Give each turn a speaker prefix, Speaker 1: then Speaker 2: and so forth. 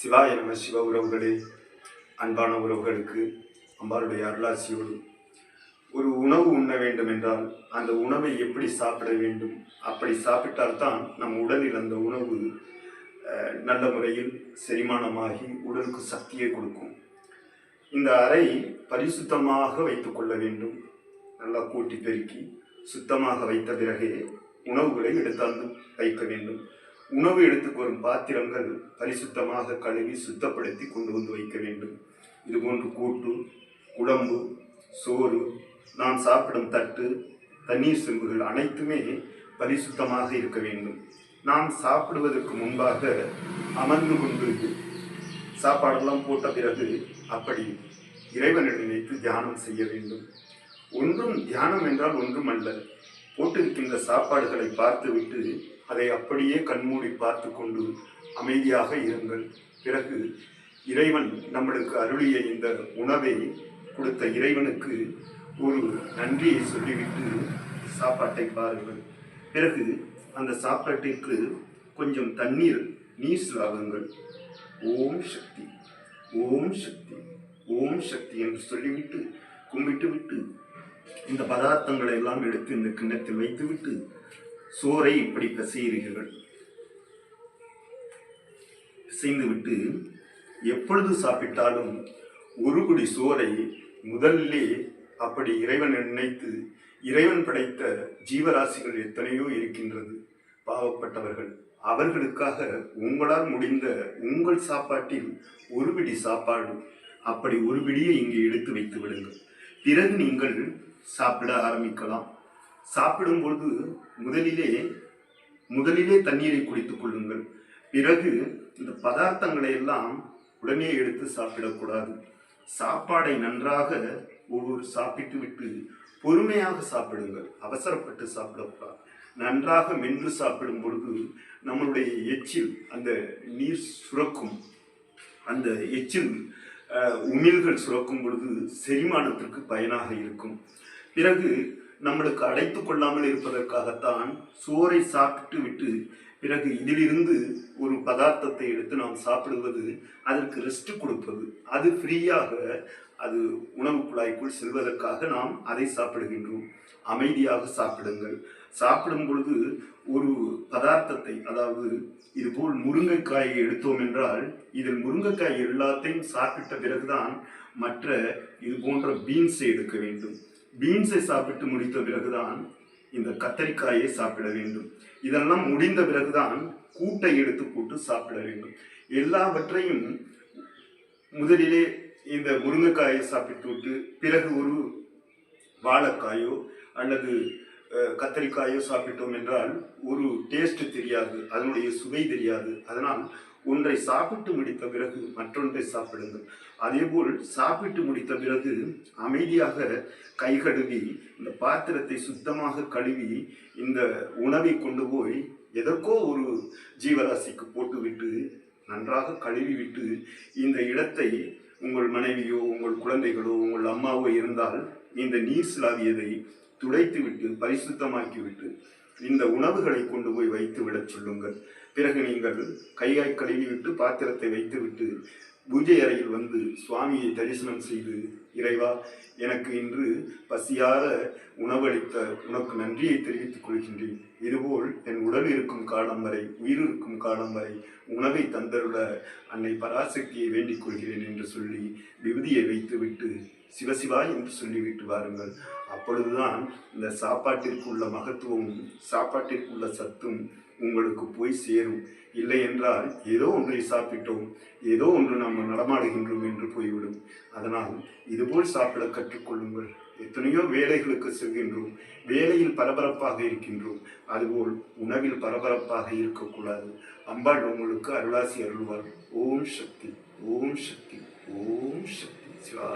Speaker 1: சிவாய நம சிவ உறவுகளே அன்பான உறவுகளுக்கு அம்பாளுடைய அருளாசியோடு ஒரு உணவு உண்ண வேண்டும் என்றால் அந்த உணவை எப்படி சாப்பிட வேண்டும்? அப்படி சாப்பிட்டால்தான் நம் உடலில் அந்த உணவு நல்ல முறையில் செரிமானமாகி உடலுக்கு சக்தியை கொடுக்கும். இந்த அறை பரிசுத்தமாக வைத்து கொள்ள வேண்டும். நல்லா கூட்டி பெருக்கி சுத்தமாக வைத்த பிறகே உணவுகளை எடுத்தாந்து வைக்க வேண்டும். உணவு எடுத்துக்கு வரும் பாத்திரங்கள் பரிசுத்தமாக கழுவி சுத்தப்படுத்தி கொண்டு வந்து வைக்க வேண்டும். இதுபோன்று கூட்டு குழம்பு சோறு நாம் சாப்பிடும் தட்டு தண்ணீர் செம்புகள் அனைத்துமே பரிசுத்தமாக இருக்க வேண்டும். நாம் சாப்பிடுவதற்கு முன்பாக அமர்ந்து கொண்டு சாப்பாடெல்லாம் போட்ட பிறகு அப்படி இறைவனை நினைத்து தியானம் செய்ய வேண்டும். ஒன்றும் தியானம் என்றால் ஒன்றும் அல்ல. போட்டிருக்கின்ற சாப்பாடுகளை பார்த்துவிட்டு அதை அப்படியே கண்மூடி பார்த்து கொண்டு அமைதியாக இருங்கள். பிறகு இறைவன் நம்மளுக்கு அருளிய இந்த உணவை கொடுத்த இறைவனுக்கு ஒரு நன்றியை சொல்லிவிட்டு சாப்பாட்டை பாருங்கள். பிறகு அந்த சாப்பாட்டிற்கு கொஞ்சம் தண்ணீர் நீர் சுலாகுங்கள் ஓம் சக்தி ஓம் சக்தி ஓம் சக்தி என்று சொல்லிவிட்டு கும்பிட்டு விட்டு இந்த பதார்த்தங்களை எல்லாம் எடுத்து இந்த கிண்ணத்தில் வைத்துவிட்டு சோறை இப்படி பிசைகிறீர்கள் பிசைந்துவிட்டு எப்பொழுது சாப்பிட்டாலும் ஒரு குடி சோறை முதலிலே அப்படி இறைவன் நினைத்து இறைவன் படைத்த ஜீவராசிகள் எத்தனையோ இருக்கின்றது. பாவப்பட்டவர்கள் அவர்களுக்காக உங்களால் முடிந்த உங்கள் சாப்பாட்டில் ஒரு பிடி சாப்பாடு அப்படி ஒரு பிடியை இங்கே எடுத்து வைத்து விடுங்கள். பிறகு நீங்கள் சாப்பிட ஆரம்பிக்கலாம். சாப்பிடும் பொழுது முதலிலே முதலிலே தண்ணீரை குடித்துக் கொள்ளுங்கள். பிறகு இந்த பதார்த்தங்களை எல்லாம் உடனே எடுத்து சாப்பிடக்கூடாது. சாப்பாடை நன்றாக ஒவ்வொரு சாப்பிட்டு விட்டு பொறுமையாக சாப்பிடுங்கள். அவசரப்பட்டு சாப்பிடக்கூடாது. நன்றாக மென்று சாப்பிடும் பொழுது நம்மளுடைய எச்சில் அந்த நீர் சுரக்கும் அந்த எச்சில் உமிழ்கள் சுரக்கும் பொழுது செரிமானத்திற்கு பயனாக இருக்கும். பிறகு நம்மளுக்கு அடைத்து கொள்ளாமல் இருப்பதற்காகத்தான் சோறை சாப்பிட்டு விட்டு பிறகு இதிலிருந்து ஒரு பதார்த்தத்தை எடுத்து நாம் சாப்பிடுவது அதற்கு ரெஸ்ட் கொடுப்பது. அது ஃப்ரீயாக அது உணவு குழாய்க்குள் செல்வதற்காக நாம் அதை சாப்பிடுகின்றோம். அமைதியாக சாப்பிடுங்கள். சாப்பிடும் பொழுது ஒரு பதார்த்தத்தை அதாவது இதுபோல் முருங்கைக்காயை எடுத்தோம் என்றால் இதில் முருங்கைக்காய் எல்லாத்தையும் சாப்பிட்ட பிறகுதான் மற்ற இது போன்ற பீன்ஸை எடுக்க வேண்டும். பீன்ஸை சாப்பிட்டு முடித்த பிறகுதான் இந்த கத்தரிக்காயை சாப்பிட வேண்டும். இதெல்லாம் முடிந்த பிறகுதான் கூட்டை எடுத்து போட்டு சாப்பிட வேண்டும். எல்லாவற்றையும் முதலிலே இந்த முருங்கைக்காயை சாப்பிட்டு விட்டு பிறகு ஒரு வாழைக்காயோ அல்லது கத்தரிக்காயோ சாப்பிட்டோம் என்றால் ஒரு டேஸ்ட் தெரியாது அதனுடைய சுவை தெரியாது. அதனால் ஒன்றை சாப்பிட்டு முடித்த பிறகு மற்றொன்றை சாப்பிடுங்கள். அதேபோல் சாப்பிட்டு முடித்த பிறகு அமைதியாக கை கழுவி இந்த பாத்திரத்தை சுத்தமாக கழுவி இந்த உணவை கொண்டு போய் எதற்கோ ஒரு ஜீவராசிக்கு போட்டுவிட்டு நன்றாக கழுவிவிட்டு இந்த இடத்தை உங்கள் மனைவியோ உங்கள் குழந்தைகளோ உங்கள் அம்மாவோ இருந்தால் இந்த நீர் சிலாவியதை துடைத்து விட்டு பரிசுத்தமாக்கிவிட்டு இந்த உணவுகளை கொண்டு போய் வைத்து விடச் சொல்லுங்கள். பிறகு நீங்கள் கையாய் கழுவி விட்டு பாத்திரத்தை வைத்து விட்டு பூஜை அறையில் வந்து சுவாமியை தரிசனம் செய்து இறைவா எனக்கு இன்று பசியார உணவளித்த உனக்கு நன்றியை தெரிவித்துக் கொள்கின்றேன். இதுபோல் என் உடல் இருக்கும் காலம் வரை உயிர் இருக்கும் காலம் வரை உணவை தந்தருள அன்னை பராசக்தியை வேண்டிக் கொள்கிறேன் என்று சொல்லி விபதியை வைத்துவிட்டு சிவசிவா என்று சொல்லிவிட்டு வாருங்கள். அப்பொழுதுதான் இந்த சாப்பாட்டிற்கு உள்ள மகத்துவமும் சாப்பாட்டிற்கு உள்ள சத்தும் உங்களுக்கு போய் சேரும். இல்லை என்றால் ஏதோ ஒன்றை சாப்பிட்டோம். ஏதோ ஒன்று நம்ம நடமாடுகின்றோம் என்று போய்விடும். அதனால் இதுபோல் சாப்பிட கற்றுக்கொள்ளுங்கள் எத்தனையோ வேலைகளுக்கு செல்கின்றோம். வேலையில் பரபரப்பாக இருக்கின்றோம். அதுபோல் உணவில் பரபரப்பாக இருக்கக்கூடாது. அம்பாள் உங்களுக்கு அருளாசி அருள்வார் ஓம் சக்தி. ஓம் சக்தி. ஓம் சக்தி. சிவா